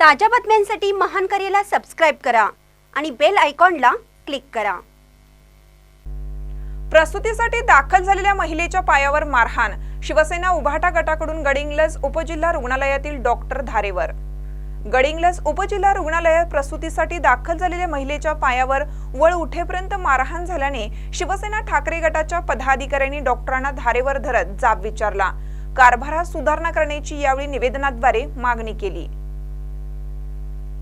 ताज्या बातम्यांसाठी महान करेला सबस्क्राईब करा आणि बेल आयकॉनला क्लिक करा. प्रसूतीसाठी दाखल झालेल्या महिलेच्या पायावर मारहाण. शिवसेना उभाटा गटाकडून गडिंगलज उपजिल्हा रुग्णालयातील डॉक्टर धारेवर. गडिंगलज उपजिल्हा रुग्णालयात प्रसूतीसाठी दाखल झालेल्या महिलेच्या पायावर वळ उठेपर्यंत मारहाण झाल्याने शिवसेना ठाकरे गटाच्या पदाधिकाऱ्यांनी डॉक्टरांना धारेवर धरत जाब विचारला. कारभारात सुधारणा करण्याची यावेळी निवेदनाद्वारे मागणी केली.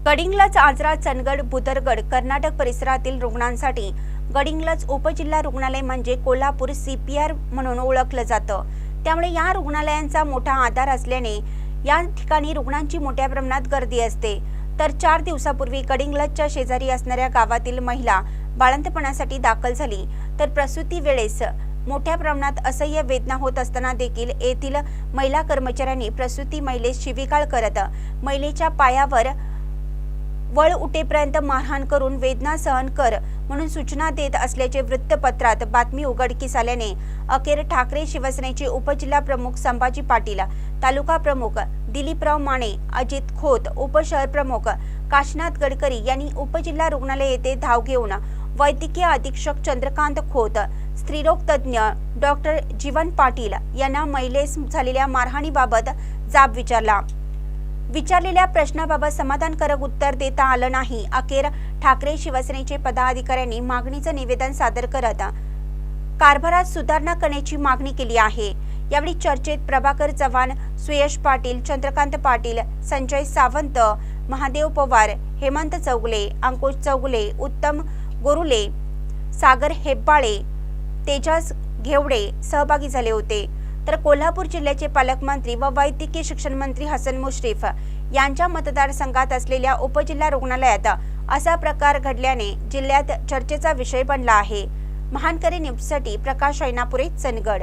गडिंगलज आजरा चंदगड बुदरगड कर्नाटक परिसरातील रुग्णांसाठी गडिंगलज उपजिल्हा रुग्णालय म्हणजे कोल्हापूर सीपीआर म्हणून ओळखलं जातं. त्यामुळे या रुग्णालयांचा मोठा आधार असल्याने या ठिकाणी रुग्णांची मोठ्या प्रमाणात गर्दी असते. तर चार दिवसापूर्वी गडिंग्लजच्या शेजारी असणाऱ्या गावातील महिला बाळंतपणासाठी दाखल झाली. तर प्रसूती वेळेस मोठ्या प्रमाणात असह्य वेदना होत असताना देखील येथील महिला कर्मचाऱ्यांनी प्रसूती महिलेस शिवीगाळ करत महिलेच्या पायावर वळ उठेपर्यंत मारहाण करून वेदना सहन कर म्हणून सूचना देत असल्याचे वृत्तपत्रात बातमी उघडकीस आल्याने अखेर ठाकरे शिवसेनेचे उपजिल्हा प्रमुख संभाजी पाटील तालुका प्रमुख दिलीपराव माने अजित खोत उपशहर प्रमुख काशनाथ गडकरी यांनी उपजिल्हा रुग्णालय येथे धाव घेऊन वैद्यकीय अधीक्षक चंद्रकांत खोत स्त्रीरोग तज्ज्ञ डॉक्टर जीवन पाटील यांना महिलेस झालेल्या मारहाणीबाबत जाब विचारला. विचारलेल्या प्रश्नाबाबत समाधानकारक उत्तर देता आलं नाही. अखेर ठाकरे शिवसेनेचे पदाधिकाऱ्यांनी मागणीचं निवेदन सादर करत कारभारात सुधारणा करण्याची मागणी केली आहे. यावेळी चर्चेत प्रभाकर चव्हाण सुयश पाटील चंद्रकांत पाटील संजय सावंत महादेव पवार हेमंत चौगुले अंकुश चौगुले उत्तम गोरुले सागर हेब्बाळे तेजस घेवडे सहभागी झाले होते. तर कोल्हापूर जिल्ह्याचे पालकमंत्री व वैद्यकीय शिक्षण मंत्री हसन मुश्रीफ यांच्या मतदारसंघात असलेल्या उपजिल्हा रुग्णालयात असा प्रकार घडल्याने जिल्ह्यात चर्चेचा विषय बनला आहे. महानकरी न्यूजसाठी प्रकाश ऐनापुरे चंदगड.